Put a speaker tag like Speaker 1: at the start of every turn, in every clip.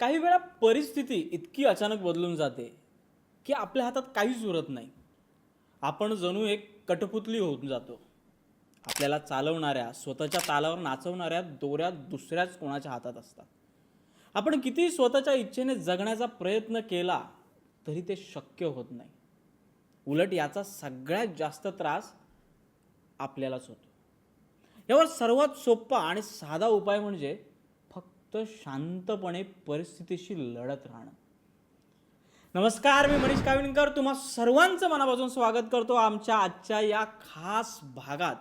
Speaker 1: काही वेळा परिस्थिती इतकी अचानक बदलून जाते की आपल्या हातात काहीच उरत नाही. आपण जणू एक कठपुतली होऊन जातो. आपल्याला चालवणाऱ्या स्वतःच्या तालावर नाचवणाऱ्या दोऱ्या दुसऱ्याच कोणाच्या हातात असतात. आपण कितीही स्वतःच्या इच्छेने जगण्याचा प्रयत्न केला तरी ते शक्य होत नाही. उलट याचा सगळ्यात जास्त त्रास आपल्यालाच होतो. यावर सर्वात सोपा आणि साधा उपाय म्हणजे फक्त शांतपणे परिस्थितीशी लढत राहणं. नमस्कार मी मनीष काविणकर. तुम्हा सर्वांचं मनापासून स्वागत करतो आमच्या आजच्या या खास भागात.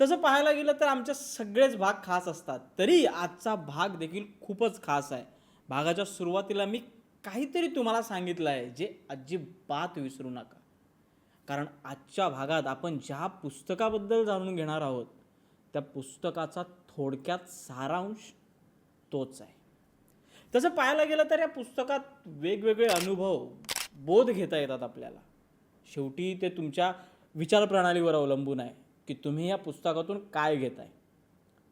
Speaker 1: तसं पाहायला गेलं तर आमचे सगळेच भाग खास असतात. तरी आजचा भाग देखील खूपच खास आहे. भागाच्या सुरुवातीला मी काहीतरी तुम्हाला सांगितलं आहे जे अजिबात विसरू नका. कारण आजच्या भागात आपण ज्या पुस्तकाबद्दल जाणून घेणार आहोत त्या पुस्तकाचा थोडक्यात सारांश तोच आहे. तसं पाहायला गेलं तर या पुस्तकात वेगवेगळे अनुभव बोध घेता येतात आपल्याला. शेवटी ते तुमच्या विचारप्रणालीवर अवलंबून आहे की तुम्ही या पुस्तकातून काय घेताय.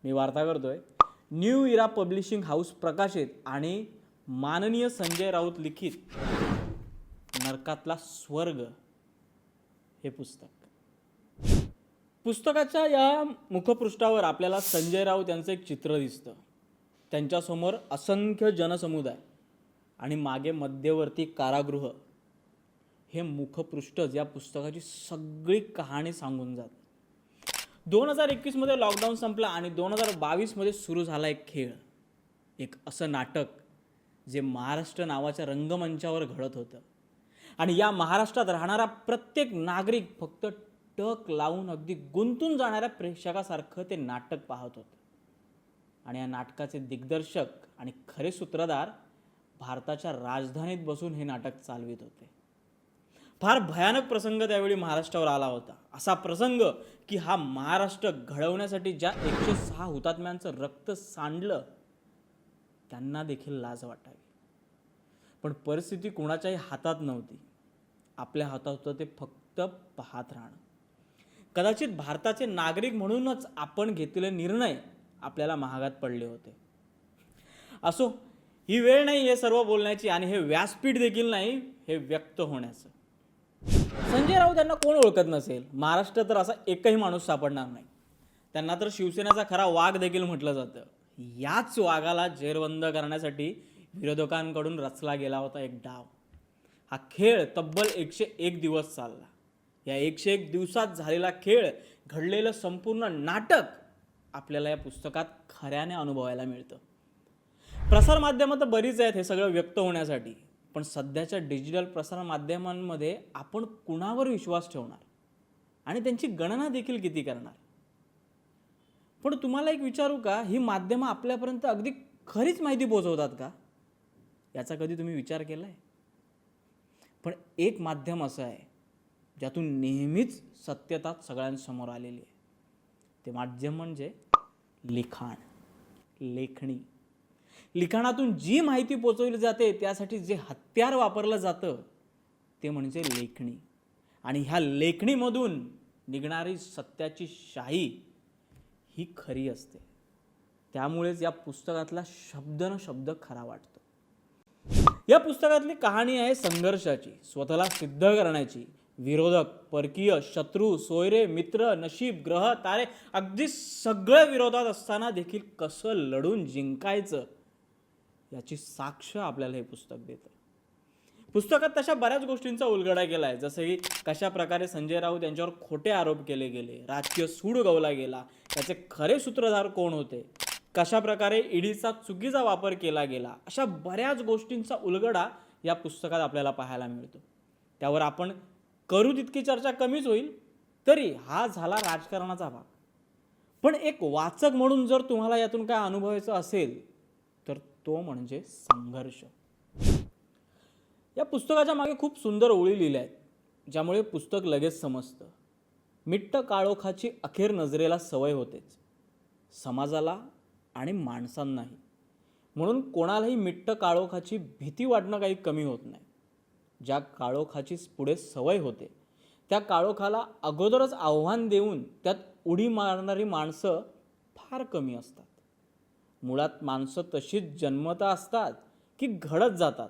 Speaker 1: मी वार्ता करतोय. न्यू इरा पब्लिशिंग हाऊस प्रकाशित आणि माननीय संजय राऊत लिखित नरकातला स्वर्ग हे पुस्तक. पुस्तकाच्या या मुखपृष्ठावर आपल्याला संजय राऊत यांचं एक चित्र दिसतं. त्यांच्यासमोर असंख्य जनसमुदाय आणि मागे मध्यवर्ती कारागृह हे मुखपृष्ठच या पुस्तकाची सगळी कहाणी सांगून जात. दोन हजार एकवीसमध्ये लॉकडाऊन संपला आणि दोन हजार बावीसमध्ये सुरू झाला एक खेळ. एक असं नाटक जे महाराष्ट्र नावाच्या रंगमंचावर घडत होतं. आणि या महाराष्ट्रात राहणारा प्रत्येक नागरिक फक्त टक लावून अगदी गुंतून जाणाऱ्या प्रेक्षकासारखं ते नाटक पाहत होतं. आणि या नाटकाचे दिग्दर्शक आणि खरे सूत्रधार भारताच्या राजधानीत बसून हे नाटक चालवित होते. फार भयानक प्रसंग त्यावेळी महाराष्ट्रावर आला होता. असा प्रसंग की हा महाराष्ट्र घडवण्यासाठी ज्या एकशे सहा हुतात्म्यांचं रक्त सांडलं त्यांना देखील लाज वाटावी. पण परिस्थिती कुणाच्याही हातात नव्हती. आपल्या हातात होतं ते फक्त पाहत राहणं. कदाचित भारताचे नागरिक म्हणूनच आपण घेतलेले निर्णय आपल्याला महागात पडले होते. असो ही वेळ नाही हे सर्व बोलण्याची आणि हे व्यासपीठ देखील नाही हे व्यक्त होण्याचं. संजय राऊत यांना कोण ओळखत नसेल? महाराष्ट्र तर असा एकही माणूस सापडणार नाही. त्यांना तर शिवसेनेचा खरा वाघ देखील म्हटलं जातं. याच वाघाला जेरबंद करण्यासाठी विरोधकांकडून रचला गेला होता एक डाव. हा खेळ तब्बल एकशे एक दिवस चालला. या एकशे एक दिवसात झालेला खेळ घडलेलं संपूर्ण नाटक आपल्याला या पुस्तकात खऱ्याने अनुभवायला मिळतं. प्रसारमाध्यमं तर बरीच आहेत हे सगळं व्यक्त होण्यासाठी पण सध्याच्या डिजिटल प्रसारमाध्यमांमध्ये आपण कुणावर विश्वास ठेवणार? आणि त्यांची गणना देखील किती करणार? पण तुम्हाला एक विचारू का ही माध्यमं आपल्यापर्यंत अगदी खरीच माहिती पोचवतात का? याचा कधी तुम्ही विचार केला आहे पण एक माध्यम असं आहे ज्यातून नेहमीच सत्यता सगळ्यांसमोर आलेली आहे. ते माध्यम म्हणजे लिखाण लेखणी. लिखाणातून जी माहिती पोचवली जाते त्यासाठी जे हत्यार वापरलं जातं ते म्हणजे लेखणी. आणि ह्या लेखणीमधून निघणारी सत्याची शाही ही खरी असते. त्यामुळेच या पुस्तकातला शब्द न शब्द खरा वाटतो. या पुस्तकातली कहाणी आहे संघर्षाची स्वतःला सिद्ध करण्याची. विरोधक परकीय शत्रू सोयरे मित्र नशीब ग्रह तारे अगदी सगळं विरोधात असताना देखील कसं लढून जिंकायचं याची साक्ष आपल्याला हे पुस्तक देतं. पुस्तकात तशा बऱ्याच गोष्टींचा उलगडा केला आहे जसं की कशा प्रकारे संजय राऊत यांच्यावर खोटे आरोप केले गेले राजकीय सूड गवला गेला त्याचे खरे सूत्रधार कोण होते कशा प्रकारे ईडीचा चुकीचा वापर केला गेला अशा बऱ्याच गोष्टींचा उलगडा या पुस्तकात आपल्याला पाहायला मिळतो. त्यावर आपण करू तितकी चर्चा कमीच होईल तरी हा झाला राजकारणाचा भाग. पण एक वाचक म्हणून जर तुम्हाला यातून काय अनुभवायचं असेल तर तो म्हणजे संघर्ष. या पुस्तकाच्या मागे खूप सुंदर ओळी लिहिल्या आहेत ज्यामुळे पुस्तक लगेच समजतं. मिट्ट काळोखाची अखेर नजरेला सवय होतेच. समाजाला आणि माणसांनाही. म्हणून कोणालाही मिट्ट काळोखाची भीती वाटणं काही कमी होत नाही. ज्या काळोखाचीच पुढे सवय होते. त्या काळोखाला अगोदरच आव्हान देऊन त्यात उडी मारणारी माणसं फार कमी असतात. मुळात माणसं तशीच जन्मता असतात की घडत जातात.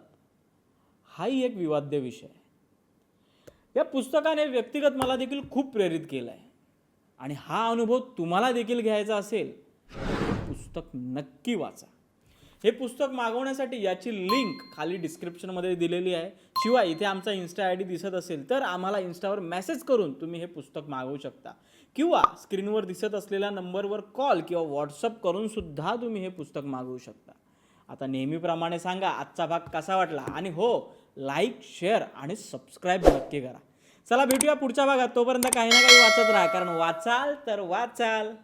Speaker 1: हाही एक विवाद्य विषय आहे. या पुस्तकाने व्यक्तिगत मला देखील खूप प्रेरित केलं आहे आणि हा अनुभव तुम्हाला देखील घ्यायचा असेल पुस्तक नक्की वाचा. हे पुस्तक मागवण्यासाठी याची लिंक खाली डिस्क्रिप्शनमध्ये दिलेली आहे. शिवाय इथे आमचा इन्स्टा आय डी दिसत असेल तर आम्हाला इन्स्टावर मेसेज करून तुम्ही हे पुस्तक मागवू शकता. किंवा स्क्रीनवर दिसत असलेल्या नंबरवर कॉल किंवा व्हॉट्सअप करून सुद्धा तुम्ही हे पुस्तक मागवू शकता. आता नेहमीप्रमाणे सांगा आजचा भाग कसा वाटला? आणि हो लाईक शेअर आणि सबस्क्राईब नक्की करा. चला भेटूया पुढच्या भागात. तोपर्यंत काही ना काही वाचत राहा कारण वाचाल तर वाचाल.